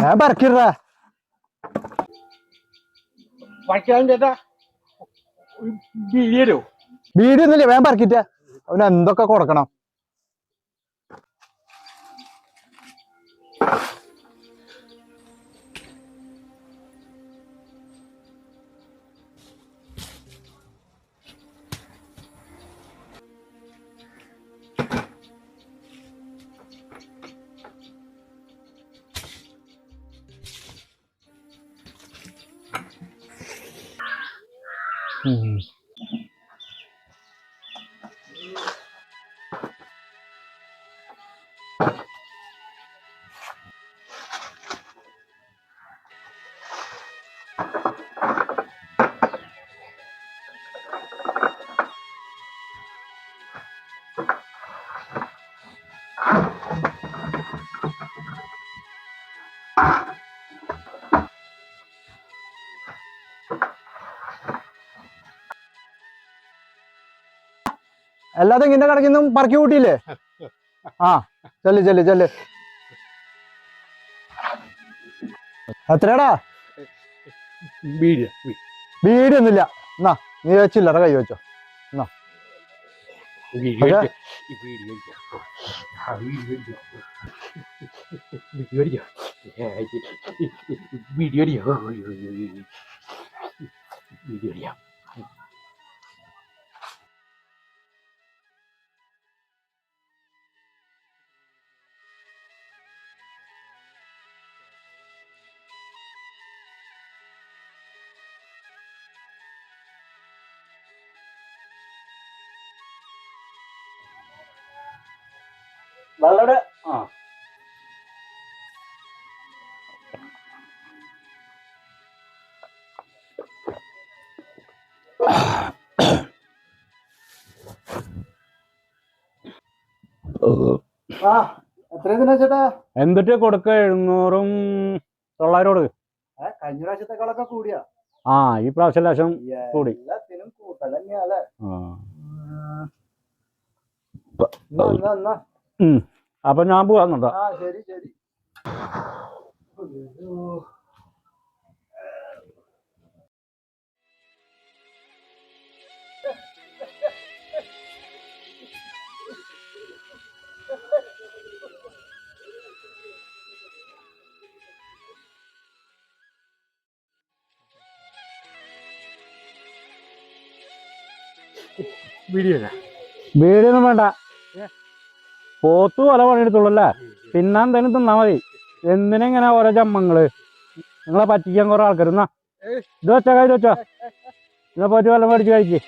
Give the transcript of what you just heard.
ഞാൻ പറക്കിടാ ഒന്നുമില്ല വേഗം പറക്കിട്ട അവന് എന്തൊക്കെ കൊടുക്കണം? うん。you അല്ലാതെ ഇങ്ങനെ കിടക്കുന്നു പറക്കി കൂട്ടിയില്ലേ? ആ ചെല്ല് ചെല്ല് ചെല്ല്. എത്രയാടാ? ബീഡി ഒന്നുമില്ല എന്നാ നീ വെച്ചില്ലറ കൈ വെച്ചോ. എന്നാ. വെള്ളയുടെ ആ. എന്തൊക്കെയാ കൊടുക്ക? എഴുന്നൂറും തൊള്ളായിരം കൊടുക്ക് കഴിഞ്ഞ പ്രാവശ്യത്തെക്കാളൊക്കെ കൂടിയാ. ആ ഈ പ്രാവശ്യം ലക്ഷം കൂടി. എല്ലാത്തിനും അപ്പൊ ഞാൻ പോവാന്നുണ്ടോ. വീഡിയോ ശരി ശരി. ബീഡിയ വീടൊന്നും വേണ്ട. പോത്തു വല പണിയെടുത്തുള്ളല്ലേ? തിന്നാൻ തന്നെ തിന്നാ മതി. എന്തിനെങ്ങനെ ഓരോ ജമ്മങ്ങൾ നിങ്ങളെ പറ്റിക്കാൻ കുറെ ആൾക്കാർ എന്നാ ഇത് വെച്ചാ ഇത് വെച്ചോ. പോറ്റു പോയിട്ട് വല്ലതും മേടിച്ച് കഴിക്ക്.